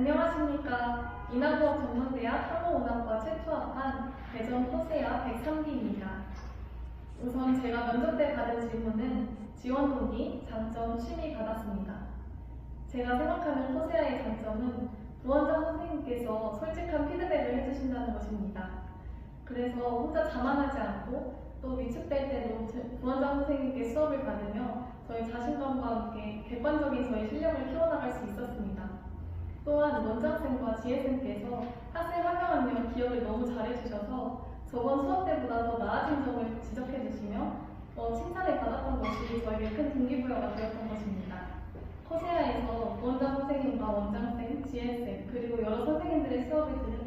안녕하십니까. 인하부업 전문대학 항공운항과 최초 합한 대전 호세아 103기입니다. 우선 제가 면접 때 받은 질문은 지원 동기, 장점, 취미 받았습니다. 제가 생각하는 호세아의 장점은 부원장 선생님께서 솔직한 피드백을 해주신다는 것입니다. 그래서 혼자 자만하지 않고 또 위축될 때도 제- 부원장 선생님께 수업을 받으며 저희 자신감과 함께 객관적인 저희 실력을 키워나갈. 또한 원장쌤과 지혜쌤께서 학생 명 기억을 너무 잘해주셔서 저번 수업 때보다 더 나아진 점을 지적해주시며 어, 칭찬을 받았던 것이 저에게 큰 동기부여가 되었던 것입니다. 코세아에서 원장 선생님과 원장쌤, 지혜쌤 그리고 여러 선생님들의 수업을 들은